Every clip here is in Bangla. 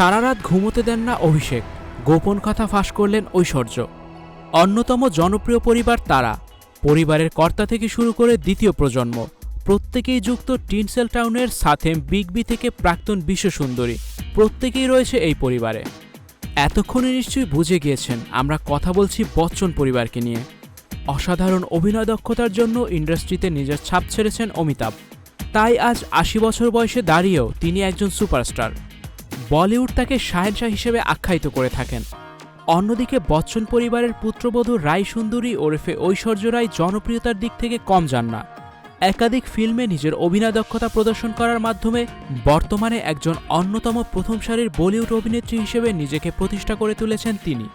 সারা রাত ঘুমোতে দেন না অভিষেক। গোপন কথা ফাঁস করলেন ঐশ্বর্য। অন্যতম জনপ্রিয় পরিবার তারা। পরিবারের কর্তা থেকে শুরু করে দ্বিতীয় প্রজন্ম। প্রত্যেকেই যুক্ত টিনসেল টাউনের সাথেম বিগ বি থেকে প্রাক্তন বিশ্বসুন্দরী। প্রত্যেকেই রয়েছে এই পরিবারে। এতক্ষণে নিশ্চয়ই বুঝে গিয়েছেন, আমরা কথা বলছি বচ্চন পরিবারকে নিয়ে। অসাধারণ অভিনয় দক্ষতার জন্য ইন্ডাস্ট্রিতে নিজের ছাপ ছেড়েছেন অমিতাভ। তাই আজ আশি বছর বয়সে দাঁড়িয়েও তিনি একজন সুপারস্টার। বলিউড তাকে শাহেনশাহ হিসেবে আখ্যায়িত করে থাকেন। অন্যদিকে বচ্চন পরিবারের পুত্রবধূ রায় সুন্দরী ওরফে ঐশ্বর্য রায় জনপ্রিয়তার দিক থেকে কম যান না। একাধিক ফিল্মে নিজের অভিনয় দক্ষতা প্রদর্শন করার মাধ্যমে বর্তমানে একজন অন্যতম প্রথম সারির বলিউড অভিনেত্রী হিসেবে নিজেকে প্রতিষ্ঠা করে তুলেছেন তিনি।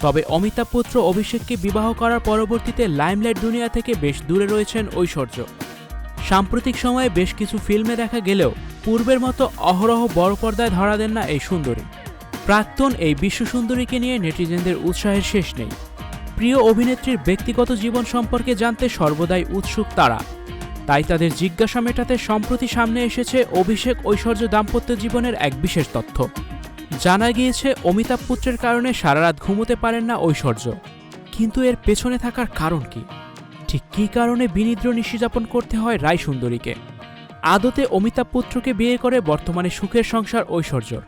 তবে অমিতাভ পুত্র অভিষেককে বিবাহ করার পরবর্তীতে লাইমলাইট দুনিয়া থেকে বেশ দূরে রয়েছেন ঐশ্বর্য। সাম্প্রতিক সময়ে বেশ কিছু ফিল্মে দেখা গেলেও পূর্বের মতো অহরহ বড় পর্দায় ধরা দেন না এই সুন্দরী। প্রাক্তন এই বিশ্ব সুন্দরীকে নিয়ে নেটিজেনদের উৎসাহের শেষ নেই। প্রিয় অভিনেত্রীর ব্যক্তিগত জীবন সম্পর্কে জানতে সর্বদাই উৎসুক তারা। তাই তাদের জিজ্ঞাসা মেটাতে সম্প্রতি সামনে এসেছে অভিষেক ঐশ্বর্য দাম্পত্য জীবনের এক বিশেষ তথ্য। জানা গিয়েছে, অমিতাভ পুত্রের কারণে সারা রাত ঘুমোতে পারেন না ঐশ্বর্য। কিন্তু এর পেছনে থাকার কারণ কি? ঠিক কী কারণে বিনিদ্র নিশিযাপন করতে হয় রায় সুন্দরীকে আদতে অমিতাভ পুত্রকে বিয়ে করে বর্তমানে সুখের সংসার ঐশ্বর্যর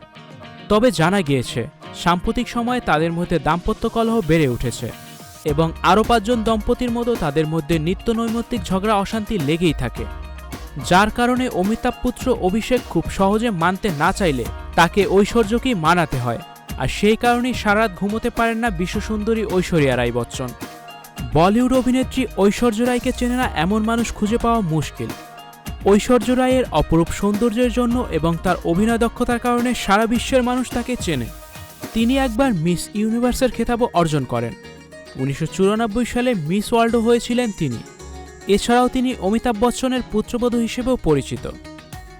তবে জানা গিয়েছে, সাম্প্রতিক সময়ে তাদের মধ্যে দাম্পত্য কলহ বেড়ে উঠেছে এবং আরও পাঁচজন দম্পতির মতো তাদের মধ্যে নিত্য নৈমিত্তিক ঝগড়া অশান্তি লেগেই থাকে। যার কারণে অমিতাভ পুত্র অভিষেক খুব সহজে মানতে না চাইলে তাকে ঐশ্বর্যকেই মানাতে হয়। আর সেই কারণেই সারাত ঘুমোতে পারেন না বিশ্বসুন্দরী ঐশ্বরিয়া রায় বচ্চন বলিউড অভিনেত্রী ঐশ্বর্য রায়কে চেনে না এমন মানুষ খুঁজে পাওয়া মুশকিল। ঐশ্বর্য রায়ের অপরূপ সৌন্দর্যের জন্য এবং তার অভিনয় দক্ষতার কারণে সারা বিশ্বের মানুষ তাকে চেনে। তিনি একবার মিস ইউনিভার্সের খেতাবও অর্জন করেন। উনিশশো চুরানব্বই সালে মিস ওয়ার্ল্ডও হয়েছিলেন তিনি। এছাড়াও তিনি অমিতাভ বচ্চনের পুত্রবধূ হিসেবেও পরিচিত।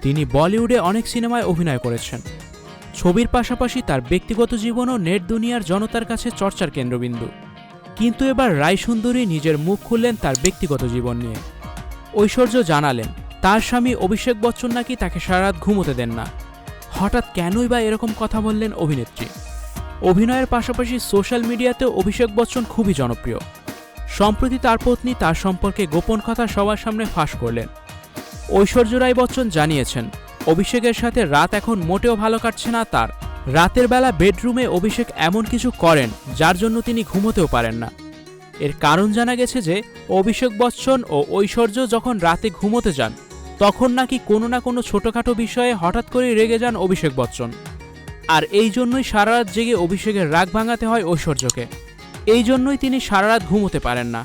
তিনি বলিউডে অনেক সিনেমায় অভিনয় করেছেন। ছবির পাশাপাশি তার ব্যক্তিগত জীবনও নেট দুনিয়ার জনতার কাছে চর্চার কেন্দ্রবিন্দু। কিন্তু এবার রায় সুন্দরী নিজের মুখ খুললেন তার ব্যক্তিগত জীবন নিয়ে। ঐশ্বর্য জানালেন, তার স্বামী অভিষেক বচ্চন নাকি তাকে সারা রাত ঘুমোতে দেন না। হঠাৎ কেনই বা এরকম কথা বললেন অভিনেত্রী। অভিনয়ের পাশাপাশি সোশ্যাল মিডিয়াতেও অভিষেক বচ্চন খুবই জনপ্রিয়। সম্প্রতি তার পত্নী তার সম্পর্কে গোপন কথা সবার সামনে ফাঁস করলেন। ঐশ্বর্য রায় বচ্চন জানিয়েছেন, অভিষেকের সাথে রাত এখন মোটেও ভালো কাটছে না তার। রাতের বেলা বেডরুমে অভিষেক এমন কিছু করেন যার জন্য তিনি ঘুমোতেও পারেন না। এর কারণ জানা গেছে যে, অভিষেক বচ্চন ও ঐশ্বর্য যখন রাতে ঘুমোতে যান, তখন নাকি কোনো না কোনো ছোটোখাটো বিষয়ে হঠাৎ করেই রেগে যান অভিষেক বচ্চন। আর এই জন্যই সারা রাত জেগে অভিষেকের রাগ ভাঙাতে হয় ঐশ্বর্যকে। এই জন্যই তিনি সারা রাত ঘুমোতে পারেন না।